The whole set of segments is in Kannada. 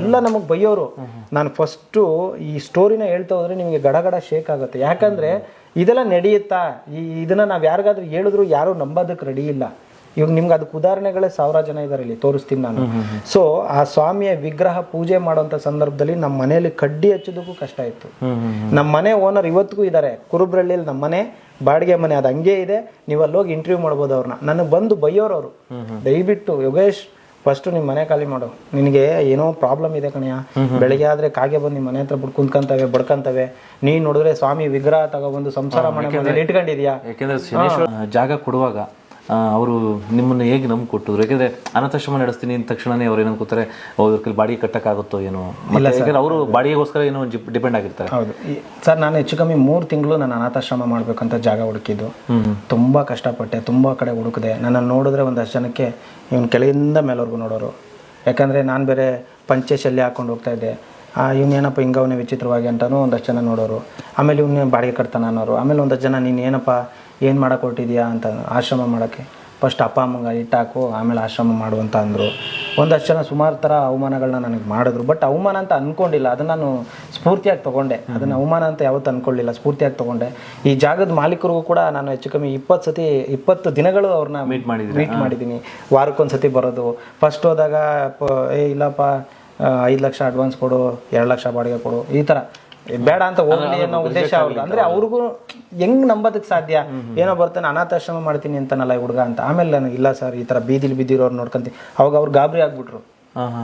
ಎಲ್ಲ ನಮಗೆ ಬೈಯೋರು. ನಾನು ಫಸ್ಟು ಈ ಸ್ಟೋರಿನ ಹೇಳ್ತಾ ಹೋದ್ರೆ ನಿಮಗೆ ಗಡಗಡ ಶೇಕ್ ಆಗುತ್ತೆ. ಯಾಕಂದ್ರೆ ಇದೆಲ್ಲ ನಡೆಯುತ್ತಾ? ಈ ಇದನ್ನ ನಾವು ಯಾರಿಗಾದ್ರೂ ಹೇಳಿದ್ರು ಯಾರು ನಂಬೋದಕ್ಕೆ ರೆಡಿ ಇಲ್ಲ. ಇವಾಗ ನಿಮ್ಗೆ ಅದಕ್ಕೆ ಉದಾಹರಣೆಗಳೇ ಸಾವಿರ ಜನ ಇದ್ದಾರೆ ಇಲ್ಲಿ ತೋರಿಸ್ತೀನಿ ನಾನು. ಸೊ ಆ ಸ್ವಾಮಿಯ ವಿಗ್ರಹ ಪೂಜೆ ಮಾಡುವಂಥ ಸಂದರ್ಭದಲ್ಲಿ ನಮ್ಮ ಮನೆಯಲ್ಲಿ ಕಡ್ಡಿ ಹಚ್ಚೋದಕ್ಕೂ ಕಷ್ಟ ಇತ್ತು. ನಮ್ಮ ಮನೆ ಓನರ್ ಇವತ್ತಿಗೂ ಇದ್ದಾರೆ ಕುರುಬ್ರಳ್ಳಿಯಲ್ಲಿ ನಮ್ಮ ಮನೆ ಬಾಡಿಗೆ ಮನೆ ಅದು ಹಂಗೆ ಇದೆ. ನೀವು ಅಲ್ಲಿ ಹೋಗಿ ಇಂಟರ್ವ್ಯೂ ಮಾಡ್ಬೋದು ಅವ್ರನ್ನ. ನನಗೆ ಬಂದು ಬೈಯೋರು ಅವರು. ದಯವಿಟ್ಟು ಯೋಗೇಶ್ ಫಸ್ಟ್ ನಿಮ್ಮ ಮನೆ ಖಾಲಿ ಮಾಡು. ನಿನಗೆ ಏನೋ ಪ್ರಾಬ್ಲಮ್ ಇದೆ ಕಣಯ್ಯ. ಬೆಳಿಗ್ಗೆ ಆದ್ರೆ ಕಾಗೆ ಬಂದು ನಿಮ್ಮ ಮನೆ ಹತ್ರ ಬಿಟ್ಟು ಕುಂತ್ಕಂತವೆ ಬಡ್ಕಂತವೆ. ನೀನ್ ನೋಡಿದ್ರೆ ಸ್ವಾಮಿ ವಿಗ್ರಹ ತಗೊಬಂದು ಸಂಸಾರ ಮನೆ ಇಟ್ಕೊಂಡಿದ್ಯಾ? ಯಾಕೆಂದ್ರೆ ಜಾಗ ಕೊಡುವಾಗ ಅವರು ನಿಮ್ಮನ್ನು ಹೇಗೆ ನಂಬಿ ಕೊಟ್ಟಿದ್ರು ಯಾಕೆಂದ್ರೆ ಅನಾಥಾಶ್ರಮ ನಡೆಸ್ತೀನಿ ಅಂದ ತಕ್ಷಣವೇ ಅವ್ರು ಏನೋ ಕೂತಾರೆ ಅವ್ರ ಕೈಲಿ ಬಾಡಿಗೆ ಕಟ್ಟಕ್ಕಾಗುತ್ತೋ ಏನೋ? ಇಲ್ಲ ಯಾಕೆಂದ್ರೆ ಅವರು ಬಾಡಿಗೆಗೋಸ್ಕರ ಏನೋ ಡಿಪೆಂಡ್ ಆಗಿರ್ತಾರೆ. ಹೌದು. ಸರ್ ನಾನು ಹೆಚ್ಚು ಕಮ್ಮಿ ಮೂರು ತಿಂಗಳು ನಾನು ಅನಾಥಾಶ್ರಮ ಮಾಡಬೇಕಂತ ಜಾಗ ಹುಡುಕಿದ್ದು. ತುಂಬ ಕಷ್ಟಪಟ್ಟೆ ತುಂಬ ಕಡೆ ಹುಡುಕಿದೆ. ನನ್ನನ್ನು ನೋಡಿದ್ರೆ ಒಂದಷ್ಟು ಜನಕ್ಕೆ ಇವನು ಕೆಳಗಿಂದ ಮೇಲವರೆಗೂ ನೋಡೋರು. ಯಾಕಂದರೆ ನಾನು ಬೇರೆ ಪಂಚೆ ಶಲ್ಯ ಹಾಕೊಂಡು ಹೋಗ್ತಾ ಇದ್ದೆ. ಆ ಇವನೇನಪ್ಪ ಹಿಂಗವನೇ ವಿಚಿತ್ರವಾಗಿ ಅಂತಲೂ ಒಂದಷ್ಟು ಜನ ನೋಡೋರು. ಆಮೇಲೆ ಇವನೇ ಬಾಡಿಗೆ ಕಟ್ತಾನೆ ಅನ್ನೋರು. ಆಮೇಲೆ ಒಂದಷ್ಟು ಜನ ನೀನು ಏನಪ್ಪ ಏನು ಮಾಡಕ್ಕೆ ಹೊರಟಿದ್ಯಾ ಅಂತ ಆಶ್ರಮ ಮಾಡೋಕ್ಕೆ. ಫಸ್ಟ್ ಅಪ್ಪ ಅಮ್ಮಂಗೆ ಇಟ್ಟಾಕು ಆಮೇಲೆ ಆಶ್ರಮ ಮಾಡು ಅಂತ ಅಂದರು. ಒಂದಷ್ಟು ಜನ ಸುಮಾರು ಥರ ಅವಮಾನಗಳನ್ನ ನನಗೆ ಮಾಡಿದ್ರು. ಬಟ್ ಅವಮಾನ ಅಂತ ಅನ್ಕೊಂಡಿಲ್ಲ. ಅದನ್ನು ನಾನು ಸ್ಫೂರ್ತಿಯಾಗಿ ತಗೊಂಡೆ. ಅದನ್ನು ಅವಮಾನ ಅಂತ ಯಾವತ್ತೂ ಅಂದ್ಕೊಳ್ಳಿಲ್ಲ ಸ್ಫೂರ್ತಿಯಾಗಿ ತಗೊಂಡೆ. ಈ ಜಾಗದ ಮಾಲೀಕರಿಗೂ ಕೂಡ ನಾನು ಹೆಚ್ಚು ಕಮ್ಮಿ ಇಪ್ಪತ್ತು ಸತಿ ಇಪ್ಪತ್ತು ದಿನಗಳು ಅವ್ರನ್ನ ಮೀಟ್ ಮಾಡಿದ್ದೀನಿ ಮೀಟ್ ಮಾಡಿದ್ದೀನಿ ವಾರಕ್ಕೊಂದ್ಸತಿ ಬರೋದು. ಫಸ್ಟ್ ಹೋದಾಗ ಏ ಇಲ್ಲಪ್ಪ ಐದು ಲಕ್ಷ ಅಡ್ವಾನ್ಸ್ ಕೊಡು ಎರಡು ಲಕ್ಷ ಬಾಡಿಗೆ ಕೊಡು ಈ ಥರ ಬೇಡ ಅಂತ ಹೋಗ್ಲಿ ಅನ್ನೋ ಉದ್ದೇಶ ಅವ್ರಿಗೆ ಅಂದ್ರೆ ಅವ್ರಿಗೂ ಹೆಂಗ್ ನಂಬೋದಕ್ಕೆ ಸಾಧ್ಯ? ಏನೋ ಬರ್ತಾನೆ ಅನಾಥಾಶ್ರಮ ಮಾಡ್ತೀನಿ ಅಂತಾನಲ್ಲ ಈ ಹುಡುಗ ಅಂತ. ಆಮೇಲೆ ನನಗೆ ಇಲ್ಲ ಸರ್ ಈ ತರ ಬೀದಿಲಿ ಬಿದ್ದಿರೋರು ನೋಡ್ಕೊಂತೀನಿ. ಅವಾಗ ಅವ್ರು ಗಾಬರಿ ಆಗ್ಬಿಟ್ರು.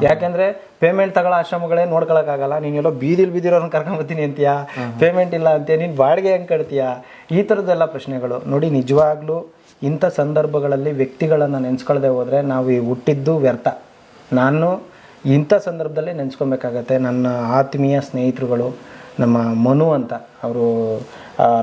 ಯಾಕಂದ್ರೆ ಪೇಮೆಂಟ್ ತಗೊಳ್ಳೋ ಆಶ್ರಮಗಳೇ ನೋಡ್ಕೊಳಕ್ಕಾಗಲ್ಲ. ನೀನೆಲ್ಲೋ ಎಲ್ಲೋ ಬೀದಿಲಿ ಬಿದ್ದಿರೋರ್ನ ಕರ್ಕೊಂಬರ್ತೀನಿ ಅಂತೀಯಾ? ಪೇಮೆಂಟ್ ಇಲ್ಲ ಅಂತೀಯ? ನೀನ್ ಬಾಡಿಗೆ ಹೆಂಗ್ ಕಟ್ತೀಯಾ? ಈ ಥರದ್ದೆಲ್ಲ ಪ್ರಶ್ನೆಗಳು. ನೋಡಿ ನಿಜವಾಗ್ಲೂ ಇಂಥ ಸಂದರ್ಭಗಳಲ್ಲಿ ವ್ಯಕ್ತಿಗಳನ್ನ ನೆನ್ಸ್ಕೊಳ್ದೆ ಹೋದ್ರೆ ನಾವು ಈ ಹುಟ್ಟಿದ್ದು ವ್ಯರ್ಥ. ನಾನು ಇಂಥ ಸಂದರ್ಭದಲ್ಲಿ ನೆನ್ಸ್ಕೊಬೇಕಾಗತ್ತೆ. ನನ್ನ ಆತ್ಮೀಯ ಸ್ನೇಹಿತರುಗಳು ನಮ್ಮ ಮನು ಅಂತ ಅವರು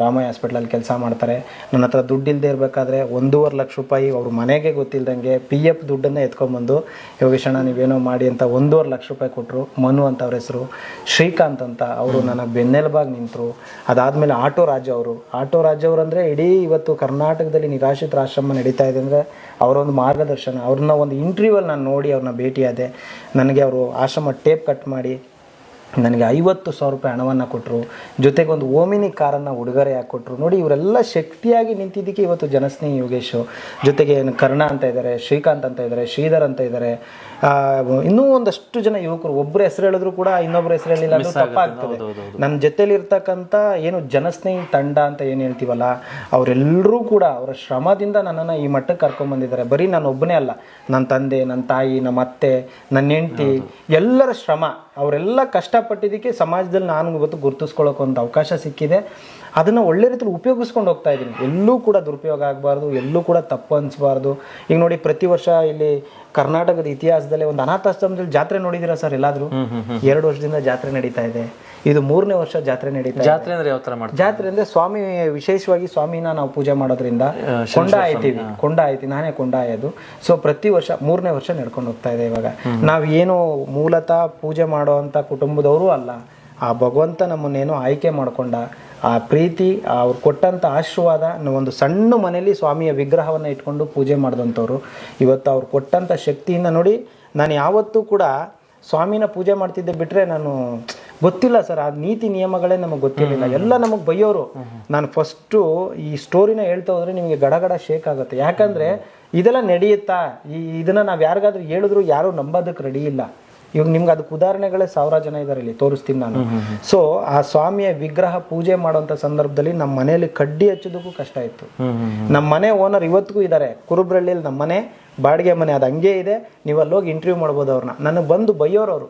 ರಾಮಯ್ಯ ಹಾಸ್ಪಿಟ್ಲಲ್ಲಿ ಕೆಲಸ ಮಾಡ್ತಾರೆ. ನನ್ನ ಹತ್ರ ದುಡ್ಡು ಇಲ್ಲದೆ ಇರಬೇಕಾದ್ರೆ ಒಂದೂವರೆ ಲಕ್ಷ ರೂಪಾಯಿ ಅವ್ರ ಮನೆಗೆ ಗೊತ್ತಿಲ್ಲದಂಗೆ ಪಿ ಎಫ್ ದುಡ್ಡನ್ನು ಎತ್ಕೊಂಬಂದು ಯೋಗೇಶಣ್ಣ ನೀವೇನೋ ಮಾಡಿ ಅಂತ ಒಂದೂವರೆ ಲಕ್ಷ ರೂಪಾಯಿ ಕೊಟ್ಟರು ಮನು ಅಂತ ಅವ್ರ ಹೆಸರು ಶ್ರೀಕಾಂತ್ ಅಂತ ಅವರು ನನ್ನ ಬೆನ್ನೆಲುಬಾಗಿ ನಿಂತರು. ಅದಾದಮೇಲೆ ಆಟೋ ರಾಜ ಅವರು. ಆಟೋ ರಾಜ ಅವರು ಅಂದರೆ ಇಡೀ ಇವತ್ತು ಕರ್ನಾಟಕದಲ್ಲಿ ನಿರಾಶ್ರಿತ ಆಶ್ರಮ ನಡೀತಾ ಇದೆ ಅಂದರೆ ಅವರೊಂದು ಮಾರ್ಗದರ್ಶನ. ಅವ್ರನ್ನ ಒಂದು ಇಂಟರ್ವ್ಯೂವಲ್ಲಿ ನಾನು ನೋಡಿ ಅವ್ರನ್ನ ಭೇಟಿಯಾದೆ. ನನಗೆ ಅವರು ಆಶ್ರಮ ಟೇಪ್ ಕಟ್ ಮಾಡಿ ನನಗೆ ಐವತ್ತು ಸಾವಿರ ರೂಪಾಯಿ ಹಣವನ್ನು ಕೊಟ್ಟರು ಜೊತೆಗೆ ಒಂದು ಓಮಿನಿ ಕಾರನ್ನು ಉಡುಗೊರೆ ಕೊಟ್ಟರು ನೋಡಿ ಇವರೆಲ್ಲ ಶಕ್ತಿಯಾಗಿ ನಿಂತಿದ್ದಕ್ಕೆ ಇವತ್ತು ಜನಸ್ನೇಹಿ ಯೋಗೇಶು. ಜೊತೆಗೆ ಕರ್ಣ ಅಂತ ಇದ್ದಾರೆ ಶ್ರೀಕಾಂತ್ ಅಂತ ಇದ್ದಾರೆ ಶ್ರೀಧರ್ ಅಂತ ಇದ್ದಾರೆ ಇನ್ನೂ ಒಂದಷ್ಟು ಜನ ಯುವಕರು ಒಬ್ಬರ ಹೆಸರು ಹೇಳಿದ್ರು ಕೂಡ ಇನ್ನೊಬ್ಬರ ಹೆಸರು ಹೇಳಿಲ್ಲ ಅದು ತಪ್ಪಾಗ್ತದೆ. ನನ್ನ ಜೊತೆಲಿ ಇರ್ತಕ್ಕಂತ ಏನು ಜನಸ್ನೇಹಿ ತಂಡ ಅಂತ ಏನು ಹೇಳ್ತೀವಲ್ಲ ಅವರೆಲ್ಲರೂ ಕೂಡ ಅವರ ಶ್ರಮದಿಂದ ನನ್ನನ್ನು ಈ ಮಟ್ಟಕ್ಕೆ ಕರ್ಕೊಂಡ್ಬಂದಿದ್ದಾರೆ ಬರೀ ನಾನು ಒಬ್ಬನೇ ಅಲ್ಲ ನನ್ನ ತಂದೆ ನನ್ನ ತಾಯಿ ನಮ್ಮ ಅತ್ತೆ ನನ್ನ ಹೆಂಡತಿ ಎಲ್ಲರ ಶ್ರಮ ಅವರೆಲ್ಲ ಕಷ್ಟಪಟ್ಟಿದ್ದಕ್ಕೆ ಸಮಾಜದಲ್ಲಿ ನಾನು ಇವತ್ತು ಗುರುತಿಸ್ಕೊಳ್ಳೋಕೆ ಒಂದು ಅವಕಾಶ ಸಿಕ್ಕಿದೆ. ಅದನ್ನು ಒಳ್ಳೆ ರೀತಿಲಿ ಉಪಯೋಗಿಸ್ಕೊಂಡು ಹೋಗ್ತಾ ಇದ್ದೀನಿ. ಎಲ್ಲೂ ಕೂಡ ದುರುಪಯೋಗ ಆಗಬಾರ್ದು ಎಲ್ಲೂ ಕೂಡ ತಪ್ಪು ಅನಿಸ್ಬಾರ್ದು. ಈಗ ನೋಡಿ ಪ್ರತಿ ವರ್ಷ ಇಲ್ಲಿ ಕರ್ನಾಟಕದ ಇತಿಹಾಸದಲ್ಲಿ ಒಂದು ಅನಾಥಾಶ್ರಮದಲ್ಲಿ ಜಾತ್ರೆ ನೋಡಿದಿರಾ ಸರ್ ಎಲ್ಲಾದ್ರೂ? ಎರಡು ವರ್ಷದಿಂದ ಜಾತ್ರೆ ನಡೀತಾ ಇದೆ. ಇದು ಮೂರನೇ ವರ್ಷ ಜಾತ್ರೆ ನಡೀತಾ ಇದೆ. ಜಾತ್ರೆ ಅಂದ್ರೆ ಯಾವ ತರ ಮಾಡ್ತಾರೆ? ಜಾತ್ರೆ ಅಂದ್ರೆ ಸ್ವಾಮಿ ವಿಶೇಷವಾಗಿ ಸ್ವಾಮಿನ ನಾವು ಪೂಜೆ ಮಾಡೋದ್ರಿಂದ ಕೊಂಡ ಆಯ್ತೀವಿ ಕೊಂಡ ಆಯ್ತಿ ನಾನೇ ಕೊಂಡ ಆಯೋದು ಸೊ ಪ್ರತಿ ವರ್ಷ ಮೂರನೇ ವರ್ಷ ನಡ್ಕೊಂಡು ಹೋಗ್ತಾ ಇದೆ ಇವಾಗ. ನಾವು ಏನು ಮೂಲತಃ ಪೂಜೆ ಮಾಡೋ ಅಂತ ಕುಟುಂಬದವರು ಅಲ್ಲ. ಆ ಭಗವಂತ ನಮ್ಮನ್ನೇನೋ ಆಯ್ಕೆ ಮಾಡ್ಕೊಂಡ ಆ ಪ್ರೀತಿ ಅವ್ರು ಕೊಟ್ಟಂಥ ಆಶೀರ್ವಾದ ಒಂದು ಸಣ್ಣ ಮನೆಯಲ್ಲಿ ಸ್ವಾಮಿಯ ವಿಗ್ರಹವನ್ನು ಇಟ್ಕೊಂಡು ಪೂಜೆ ಮಾಡಿದಂಥವ್ರು. ಇವತ್ತು ಅವ್ರು ಕೊಟ್ಟಂಥ ಶಕ್ತಿಯಿಂದ ನೋಡಿ ನಾನು ಯಾವತ್ತೂ ಕೂಡ ಸ್ವಾಮಿನ ಪೂಜೆ ಮಾಡ್ತಿದ್ದೆ ಬಿಟ್ಟರೆ ನಾನು ಗೊತ್ತಿಲ್ಲ ಸರ್. ಆ ನೀತಿ ನಿಯಮಗಳೇ ನಮಗೆ ಗೊತ್ತಿರಲಿಲ್ಲ. ಎಲ್ಲ ನಮಗೆ ಬೈಯೋರು. ನಾನು ಫಸ್ಟು ಈ ಸ್ಟೋರಿನ ಹೇಳ್ತಾ ಹೋದರೆ ನಿಮಗೆ ಗಡಗಡ ಶೇಕ್ ಆಗುತ್ತೆ. ಯಾಕಂದರೆ ಇದೆಲ್ಲ ನಡೆಯುತ್ತಾ? ಈ ಇದನ್ನು ನಾವು ಯಾರಿಗಾದ್ರೂ ಹೇಳಿದ್ರು ಯಾರೂ ನಂಬೋದಕ್ಕೆ ರೆಡಿ ಇಲ್ಲ. ಇವಾಗ ನಿಮ್ಗೆ ಅದಕ್ಕೆ ಉದಾಹರಣೆಗಳೇ ಸಾವಿರ ಜನ ಇದ್ದಾರೆ ಇಲ್ಲಿ ತೋರಿಸ್ತೀನಿ ನಾನು. ಸೊ ಆ ಸ್ವಾಮಿಯ ವಿಗ್ರಹ ಪೂಜೆ ಮಾಡುವಂತ ಸಂದರ್ಭದಲ್ಲಿ ನಮ್ಮ ಮನೆಯಲ್ಲಿ ಕಡ್ಡಿ ಹಚ್ಚೋದಕ್ಕೂ ಕಷ್ಟ ಇತ್ತು. ನಮ್ಮ ಮನೆ ಓನರ್ ಇವತ್ತಿಗೂ ಇದ್ದಾರೆ ಕುರುಬ್ರಳ್ಳಿಯಲ್ಲಿ ನಮ್ಮ ಮನೆ ಬಾಡಿಗೆ ಮನೆ ಅದು ಹಂಗೆ ಇದೆ ನೀವು ಅಲ್ಲೋಗಿ ಹೋಗಿ ಇಂಟರ್ವ್ಯೂ ಮಾಡ್ಬೋದು ಅವ್ರನ್ನ. ನನಗೆ ಬಂದು ಬೈಯೋರು ಅವರು.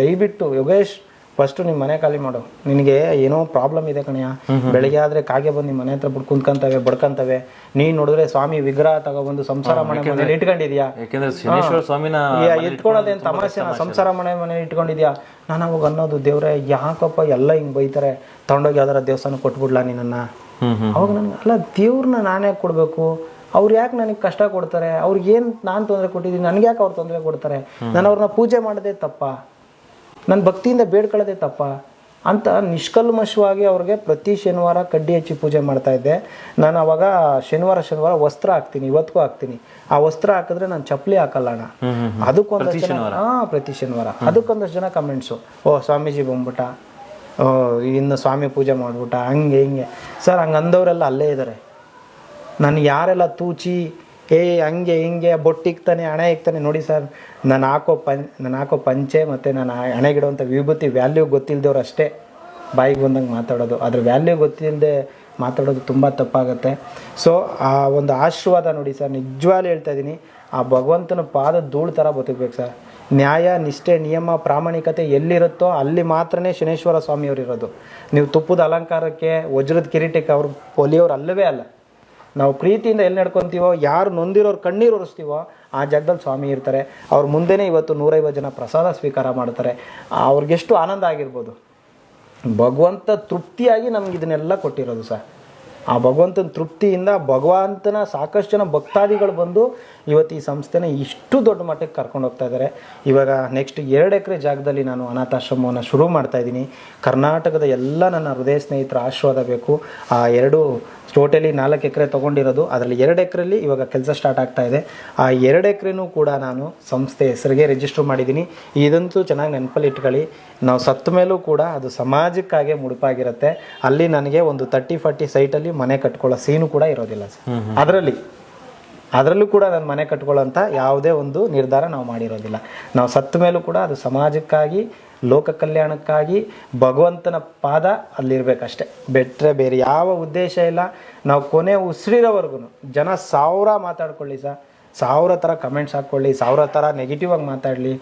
ದಯವಿಟ್ಟು ಯೋಗೇಶ್ ಫಸ್ಟ್ ನಿಮ್ಮ ಮನೆ ಖಾಲಿ ಮಾಡು. ನಿನಗೆ ಏನೋ ಪ್ರಾಬ್ಲಮ್ ಇದೆ ಕಣಯ್ಯ. ಬೆಳಿಗ್ಗೆ ಆದ್ರೆ ಕಾಗೆ ಬಂದು ನಿಮ್ಮ ಮನೆ ಹತ್ರ ಬಿಟ್ಟು ಕುಂತ್ಕೊಂತವೆ ಬಡ್ಕಂತವೆ. ನೀನ್ ನೋಡಿದ್ರೆ ಸ್ವಾಮಿ ವಿಗ್ರಹ ತಗೊಬಂದು ಸಂಸಾರ ಮನೆ ಮನೆ ಇಟ್ಕೊಂಡಿದ್ಯಾ? ಎತ್ಕೊಳ್ಳೋದೇನು ತಮಾಷೆ ಸಂಸಾರ ಮನೆ ಮನೆ ಇಟ್ಕೊಂಡಿದ್ಯಾ? ನಾನು ಅವಾಗ ಅನ್ನೋದು ದೇವ್ರೆ ಯಾಕಪ್ಪ ಎಲ್ಲ ಹಿಂಗ್ ಬೈತಾರೆ? ತಗೊಂಡೋಗಿ ಯಾವ್ದಾರ ದೇವಸ್ಥಾನ ಕೊಟ್ಬಿಡ್ಲಾ ನಿನ್ನ ಅವಾಗ ನನ್ಗೆ ಅಲ್ಲ ದೇವ್ರನ್ನ ನಾನೇ ಕೊಡ್ಬೇಕು? ಅವ್ರು ಯಾಕೆ ನನಗೆ ಕಷ್ಟ ಕೊಡ್ತಾರೆ? ಅವ್ರಿಗೆ ಏನು ನಾನು ತೊಂದರೆ ಕೊಟ್ಟಿದ್ದೀನಿ ನನಗೆ ಯಾಕೆ ಅವ್ರು ತೊಂದರೆ ಕೊಡ್ತಾರೆ? ನಾನು ಅವ್ರನ್ನ ಪೂಜೆ ಮಾಡೋದೇ ತಪ್ಪ? ನನ್ನ ಭಕ್ತಿಯಿಂದ ಬೇಡ್ಕೊಳ್ಳೋದೇ ತಪ್ಪ ಅಂತ ನಿಷ್ಕಲ್ಮಶವಾಗಿ ಅವ್ರಿಗೆ ಪ್ರತಿ ಶನಿವಾರ ಕಡ್ಡಿ ಹಚ್ಚಿ ಪೂಜೆ ಮಾಡ್ತಾ ಇದ್ದೆ. ನಾನು ಅವಾಗ ಶನಿವಾರ ಶನಿವಾರ ವಸ್ತ್ರ ಹಾಕ್ತೀನಿ ಇವತ್ತಿಗೂ ಹಾಕ್ತೀನಿ. ಆ ವಸ್ತ್ರ ಹಾಕಿದ್ರೆ ನಾನು ಚಪ್ಪಲಿ ಹಾಕಲ್ಲ ಅಣ್ಣ. ಅದಕ್ಕೊಂದಷ್ಟು ಜನ ಹಾ ಪ್ರತಿ ಶನಿವಾರ. ಅದಕ್ಕೊಂದಷ್ಟು ಜನ ಕಮೆಂಟ್ಸು ಓ ಸ್ವಾಮೀಜಿ ಬಂದ್ಬಿಟ್ಟ. ಓ ಇನ್ನು ಸ್ವಾಮಿ ಪೂಜೆ ಮಾಡ್ಬಿಟ್ಟ. ಹಂಗೆ ಹಿಂಗೆ. ಸರ್ ಹಂಗೆ ಅಂದವರೆಲ್ಲ ಅಲ್ಲೇ ಇದ್ದಾರೆ ನಾನು ಯಾರೆಲ್ಲ ತೂಚಿ ಏ, ಹಂಗೆ, ಹಿಂಗೆ ಬೊಟ್ಟಿಕ್ತಾನೆ ಹಣ ಇಕ್ತಾನೆ. ನೋಡಿ ಸರ್, ನಾನು ಹಾಕೋ ಪಂ ನಾನು ಹಾಕೋ ಪಂಚೆ ಮತ್ತು ನಾನು ಹಣೆಗಿಡುವಂಥ ವಿಭೂತಿ ವ್ಯಾಲ್ಯೂ ಗೊತ್ತಿಲ್ಲದವ್ರು ಅಷ್ಟೇ ಬಾಯಿಗೆ ಬಂದಂಗೆ ಮಾತಾಡೋದು. ಅದ್ರ ವ್ಯಾಲ್ಯೂ ಗೊತ್ತಿಲ್ಲದೆ ಮಾತಾಡೋದು ತುಂಬ ತಪ್ಪಾಗುತ್ತೆ. ಸೊ ಆ ಒಂದು ಆಶೀರ್ವಾದ ನೋಡಿ ಸರ್, ನಿಜವಾಗ್ಲೂ ಹೇಳ್ತಾ ಇದ್ದೀನಿ. ಆ ಭಗವಂತನ ಪಾದ ಧೂಳು ಥರ ಬದುಕಬೇಕು ಸರ್. ನ್ಯಾಯ, ನಿಷ್ಠೆ, ನಿಯಮ, ಪ್ರಾಮಾಣಿಕತೆ ಎಲ್ಲಿರುತ್ತೋ ಅಲ್ಲಿ ಮಾತ್ರನೇ ಶನೇಶ್ವರ ಸ್ವಾಮಿಯವರು ಇರೋದು. ನೀವು ತುಪ್ಪದ ಅಲಂಕಾರಕ್ಕೆ, ವಜ್ರದ ಕಿರೀಟಕ್ಕೆ ಅವ್ರು ಒಲಿಯೋರು ಅಲ್ಲವೇ ಅಲ್ಲ. ನಾವು ಪ್ರೀತಿಯಿಂದ ಎಲ್ಲಿ ನಡ್ಕೊತೀವೋ, ಯಾರು ನೊಂದಿರೋರು ಕಣ್ಣೀರು ಒರೆಸ್ತೀವೋ, ಆ ಜಾಗದಲ್ಲಿ ಸ್ವಾಮಿ ಇರ್ತಾರೆ. ಅವ್ರ ಮುಂದೆನೇ ಇವತ್ತು ನೂರೈವತ್ತು ಜನ ಪ್ರಸಾದ ಸ್ವೀಕಾರ ಮಾಡ್ತಾರೆ. ಅವ್ರಿಗೆಷ್ಟು ಆನಂದ ಆಗಿರ್ಬೋದು. ಭಗವಂತ ತೃಪ್ತಿಯಾಗಿ ನಮ್ಗೆ ಇದನ್ನೆಲ್ಲ ಕೊಟ್ಟಿರೋದು ಸರ್. ಆ ಭಗವಂತನ ತೃಪ್ತಿಯಿಂದ ಭಗವಂತನ ಸಾಕಷ್ಟು ಜನ ಭಕ್ತಾದಿಗಳು ಬಂದು ಇವತ್ತು ಈ ಸಂಸ್ಥೆನ ಇಷ್ಟು ದೊಡ್ಡ ಮಟ್ಟಕ್ಕೆ ಕರ್ಕೊಂಡು ಹೋಗ್ತಾ ಇದ್ದಾರೆ. ಇವಾಗ ನೆಕ್ಸ್ಟ್ ಎರಡು ಎಕರೆ ಜಾಗದಲ್ಲಿ ನಾನು ಅನಾಥಾಶ್ರಮವನ್ನು ಶುರು ಮಾಡ್ತಾ ಇದ್ದೀನಿ. ಕರ್ನಾಟಕದ ಎಲ್ಲ ನನ್ನ ಹೃದಯ ಸ್ನೇಹಿತರ ಆಶೀರ್ವಾದ ಬೇಕು. ಆ ಎರಡು ಟೋಟಲಿ ನಾಲ್ಕು ಎಕರೆ ತೊಗೊಂಡಿರೋದು. ಅದರಲ್ಲಿ ಎರಡು ಎಕರೆಲಿ ಇವಾಗ ಕೆಲಸ ಸ್ಟಾರ್ಟ್ ಆಗ್ತಾ ಇದೆ. ಆ ಎರಡು ಎಕರೆನೂ ಕೂಡ ನಾನು ಸಂಸ್ಥೆ ಹೆಸರಿಗೆ ರಿಜಿಸ್ಟರ್ ಮಾಡಿದ್ದೀನಿ. ಇದಂತೂ ಚೆನ್ನಾಗಿ ನೆನಪಲ್ಲಿ ಇಟ್ಕೊಳ್ಳಿ. ನಾವು ಸತ್ತ ಮೇಲೂ ಕೂಡ ಅದು ಸಮಾಜಕ್ಕಾಗೆ ಮುಡುಪಾಗಿರುತ್ತೆ. ಅಲ್ಲಿ ನನಗೆ ಒಂದು ತರ್ಟಿ ಫಾರ್ಟಿ ಸೈಟಲ್ಲಿ ಮನೆ ಕಟ್ಕೊಳ್ಳೋ ಸೀನು ಕೂಡ ಇರೋದಿಲ್ಲ ಸರ್. ಅದರಲ್ಲಿ ಅದರಲ್ಲೂ ಕೂಡ ನಾನು ಮನೆ ಕಟ್ಕೊಳ್ಳೋಂಥ ಯಾವುದೇ ಒಂದು ನಿರ್ಧಾರ ನಾವು ಮಾಡಿರೋದಿಲ್ಲ. ನಾವು ಸತ್ತ ಮೇಲೂ ಕೂಡ ಅದು ಸಮಾಜಕ್ಕಾಗಿ ಲೋಕ ಕಲ್ಯಾಣಕ್ಕಾಗಿ ಭಗವಂತನ ಪಾದ ಅಲ್ಲಿರ್ಬೇಕಷ್ಟೆ. ಬಿಟ್ಟರೆ ಬೇರೆ ಯಾವ ಉದ್ದೇಶ ಇಲ್ಲ. ನಾವು ಕೊನೆ ಉಸಿರಿರೋವರೆಗೂ ಜನ ಸಾವಿರ ಮಾತಾಡ್ಕೊಳ್ಳಿ ಸರ್. ಸಾವಿರ ಥರ ಕಮೆಂಟ್ಸ್ ಹಾಕ್ಕೊಳ್ಳಿ ಸಾವಿರ ಥರ ನೆಗೆಟಿವ್ ಆಗಿ ಮಾತಾಡಲಿ.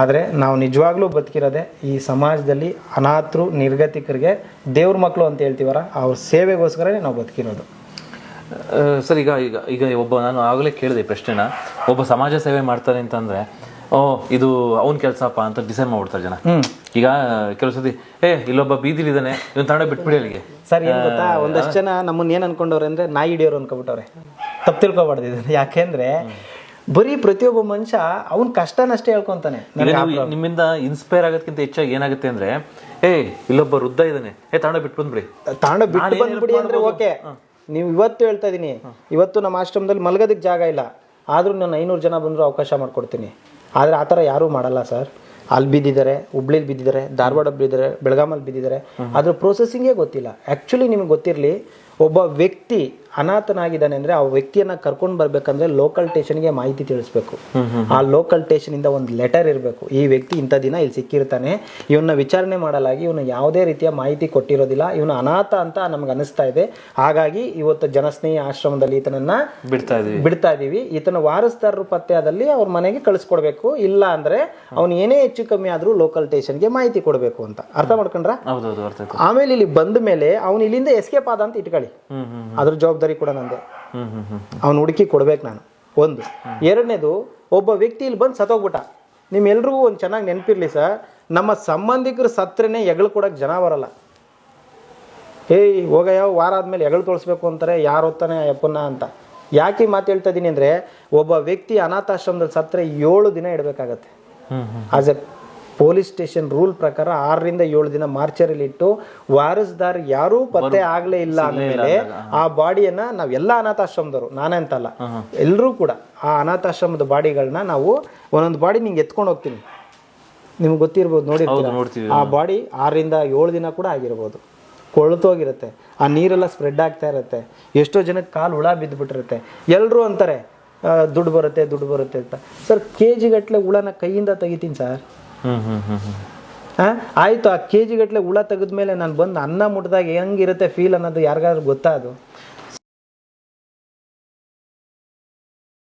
ಆದರೆ ನಾವು ನಿಜವಾಗ್ಲೂ ಬದುಕಿರೋದೆ ಈ ಸಮಾಜದಲ್ಲಿ ಅನಾಥರು ನಿರ್ಗತಿಕರಿಗೆ ದೇವ್ರ ಮಕ್ಕಳು ಅಂತ ಹೇಳ್ತೀವಲ್ಲ ಅವ್ರ ಸೇವೆಗೋಸ್ಕರನೇ ನಾವು ಬದುಕಿರೋದು. ಸರ್ ಈಗ ಈಗ ಈಗ ಒಬ್ಬ ನಾನು ಆಗಲೇ ಕೇಳಿದೆ ಈ ಪ್ರಶ್ನೆನ. ಒಬ್ಬ ಸಮಾಜ ಸೇವೆ ಮಾಡ್ತಾರೆ ಅಂತಂದ್ರೆ ಓ ಇದು ಅವನ ಕೆಲಸಪ್ಪ ಅಂತ ಡಿಸೈಡ್ ಮಾಡ್ಬಿಡ್ತಾರೆ ಜನ. ಈಗ ಕೆಲವು ಸತಿ ಏ ಇಲ್ಲೊಬ್ಬ ಬೀದಿಲಿದ್ದಾನೆ ಇವನ್ ತಂಡ ಬಿಟ್ಬಿಡಿ ಅಲ್ಲಿಗೆ. ಸರ್ ಏನು ಗೊತ್ತಾ? ಒಂದಷ್ಟು ಜನ ನಮ್ಮನ್ನ ಏನು ಅನ್ಕೊಂಡವ್ರೆ ಅಂದರೆ ನಾಯಿ ಹಿಡಿಯೋರು ಅನ್ಕೊಬಿಟ್ಟವ್ರೆ. ತಪ್ಪು ತಿಳ್ಕೊಬಾರ್ದು ಇದನ್ನು. ಯಾಕೆಂದ್ರೆ ಬರೀ ಪ್ರತಿಯೊಬ್ಬ ಮನುಷ್ಯ ಅವ್ನ ಕಷ್ಟನಷ್ಟೇ ಹೇಳ್ಕೊಂತಾನೆ. ನಿಮ್ಮಿಂದ ಇನ್ಸ್ಪೈರ್ ಆಗೋದಕ್ಕಿಂತ ಹೆಚ್ಚಾಗಿ ಏನಾಗುತ್ತೆ ಅಂದ್ರೆ ಏ ಇಲ್ಲೊಬ್ಬ ವೃದ್ಧ ಇದ್ದಾನೆ ಏ ತಾಂಡ ಬಿಟ್ಟು ಬಂದ್ಬಿಡಿ. ತಾಂಡ ಬಿಟ್ಟು ಬಂದ್ಬಿಡಿ ಅಂದ್ರೆ ಓಕೆ. ನೀವು ಇವತ್ತು ಹೇಳ್ತಾ ಇದೀನಿ. ಇವತ್ತು ನಮ್ಮ ಆಶ್ರಮದಲ್ಲಿ ಮಲಗೋದಕ್ಕೆ ಜಾಗ ಇಲ್ಲ. ಆದ್ರೂ ನಾನು ಐನೂರು ಜನ ಬಂದರೂ ಅವಕಾಶ ಮಾಡ್ಕೊಡ್ತೀನಿ. ಆದ್ರೆ ಆ ಥರ ಯಾರೂ ಮಾಡಲ್ಲ ಸರ್. ಅಲ್ಲಿ ಬಿದ್ದಿದ್ದಾರೆ ಹುಬ್ಳಿಲಿ ಬಿದ್ದಿದ್ದಾರೆ ಧಾರವಾಡ ಬಿದ್ದಿದ್ದಾರೆ ಬೆಳಗಾಮಲ್ಲಿ ಬಿದ್ದಿದ್ದಾರೆ. ಅದ್ರ ಪ್ರೊಸೆಸಿಂಗೇ ಗೊತ್ತಿಲ್ಲ. ಆ್ಯಕ್ಚುಲಿ ನಿಮಗೆ ಗೊತ್ತಿರಲಿ ಒಬ್ಬ ವ್ಯಕ್ತಿ ಅನಾಥನಾಗಿದ್ದಾನೆ ಅಂದ್ರೆ ಆ ವ್ಯಕ್ತಿಯನ್ನ ಕರ್ಕೊಂಡು ಬರ್ಬೇಕಂದ್ರೆ ಲೋಕಲ್ ಸ್ಟೇಷನ್ಗೆ ಮಾಹಿತಿ ತಿಳಿಸ್ಬೇಕು. ಆ ಲೋಕಲ್ ಸ್ಟೇಷನಿಂದ ಒಂದು ಲೆಟರ್ ಇರಬೇಕು. ಈ ವ್ಯಕ್ತಿ ಇಂಥ ದಿನ ಇಲ್ಲಿ ಸಿಕ್ಕಿರ್ತಾನೆ. ಇವನ್ನ ವಿಚಾರಣೆ ಮಾಡಲಾಗಿ ಇವನು ಯಾವುದೇ ರೀತಿಯ ಮಾಹಿತಿ ಕೊಟ್ಟಿರೋದಿಲ್ಲ. ಇವನು ಅನಾಥ ಅಂತ ನಮ್ಗೆ ಅನಿಸ್ತಾ ಇದೆ. ಹಾಗಾಗಿ ಇವತ್ತು ಜನಸ್ನೇಹಿ ಆಶ್ರಮದಲ್ಲಿ ಈತನನ್ನ ಬಿಡ್ತಾ ಇದೀವಿ ಬಿಡ್ತಾ ಇದೀವಿ ಈತನ ವಾರಸ್ದಾರರು ಪತ್ತೆಯಾದಲ್ಲಿ ಅವ್ರ ಮನೆಗೆ ಕಳಿಸ್ಕೊಡ್ಬೇಕು. ಇಲ್ಲ ಅಂದ್ರೆ ಅವ್ನು ಏನೇ ಹೆಚ್ಚು ಕಮ್ಮಿ ಆದ್ರೂ ಲೋಕಲ್ ಸ್ಟೇಷನ್ಗೆ ಮಾಹಿತಿ ಕೊಡಬೇಕು ಅಂತ. ಅರ್ಥ ಮಾಡ್ಕೊಂಡ್ರ? ಆಮೇಲೆ ಇಲ್ಲಿ ಬಂದ ಮೇಲೆ ಅವ್ನು ಇಲ್ಲಿಂದ ಎಸ್ಕೇಪ್ ಆದ ಅಂತ ಇಟ್ಕೊಳ್ಳಿ. ಅದ್ರ ಜವಾಬ್ದಾರಿ ಕೂಡ ನಂದೆ. ಹ್ಮ್ ಹ್ಮ್ ಹ್ಮ್ ಅವ್ನು ಹುಡುಕಿ ಕೊಡ್ಬೇಕು ನಾನು ಒಂದು. ಎರಡನೇದು ಒಬ್ಬ ವ್ಯಕ್ತಿ ಇಲ್ಲಿ ಬಂದು ಸತ್ತೋಗ್ಬಿಟ್ಟ. ನಿಮ್ಮೆಲ್ರಿಗೂ ಒಂದು ಚೆನ್ನಾಗಿ ನೆನಪಿರ್ಲಿ ಸರ್ ನಮ್ಮ ಸಂಬಂಧಿಕರು ಸತ್ರನೇ ಎಗಳು ಕೊಡಕ್ಕೆ ಜನ ಬರಲ್ಲ. ಏಯ್ ಹೋಗ ಯಾವ ವಾರ ಆದಮೇಲೆ ಎಗಳು ತೋರಿಸ್ಬೇಕು ಅಂತಾರೆ ಯಾರು ಓದ್ತಾನೆ ಯಪ್ಪನ ಅಂತ. ಯಾಕೆ ಮಾತು ಹೇಳ್ತಾ ಇದ್ದೀನಿ ಅಂದರೆ ಒಬ್ಬ ವ್ಯಕ್ತಿ ಅನಾಥಾಶ್ರಮದಲ್ಲಿ ಸತ್ತರೆ ಏಳು ದಿನ ಇಡಬೇಕಾಗತ್ತೆ. As a police station rule ಪ್ರಕಾರ ಆರರಿಂದ ಏಳು ದಿನ ಮಾರ್ಚರಲ್ಲಿ ಇಟ್ಟು ವಾರಸ್ದಾರ್ ಯಾರೂ ಪತ್ತೆ ಆಗ್ಲೇ ಇಲ್ಲ ಅಂದ್ಮೇಲೆ ಆ ಬಾಡಿಯನ್ನ ನಾವೆಲ್ಲ ಅನಾಥಾಶ್ರಮದವರು ನಾನೇ ಅಂತಲ್ಲ. ಎಲ್ಲರೂ ಕೂಡ ಆ ಅನಾಥಾಶ್ರಮದ ಬಾಡಿಗಳನ್ನ ನಾವು ಒಂದೊಂದು ಬಾಡಿ ನಿಂಗೆ ಎತ್ಕೊಂಡು ಹೋಗ್ತೀನಿ. ನಿಮ್ಗೆ ಗೊತ್ತಿರ್ಬೋದು ನೋಡಿರ್ತೀರ? ಆ ಬಾಡಿ ಆರರಿಂದ ಏಳು ದಿನ ಕೂಡ ಆಗಿರ್ಬೋದು. ಕೊಳತೋಗಿರುತ್ತೆ ಆ ನೀರೆಲ್ಲ ಸ್ಪ್ರೆಡ್ ಆಗ್ತಾ ಇರುತ್ತೆ. ಎಷ್ಟೋ ಜನಕ್ಕೆ ಕಾಲು ಹುಳ ಬಿದ್ದುಬಿಟ್ಟಿರುತ್ತೆ ಎಲ್ಲರೂ ಅಂತಾರೆ ದುಡ್ಡು ಬರುತ್ತೆ ದುಡ್ಡು ಬರುತ್ತೆ ಅಂತ. ಸರ್ ಕೆ ಜಿಗಟ್ಟಲೆ ಹುಳನ ಕೈಯಿಂದ ತೆಗಿತೀನಿ ಸರ್. ಆಯಿತು, ಆ ಕೆ ಜಿಗಟ್ಟಲೆ ಹುಳ ತೆಗೆದ್ಮೇಲೆ ನಾನು ಬಂದು ಅನ್ನ ಮುಟ್ಟಿದಾಗ ಹೆಂಗಿರುತ್ತೆ ಫೀಲ್ ಅನ್ನೋದು ಯಾರಿಗಾದ್ರೂ ಗೊತ್ತಾ ಅದು?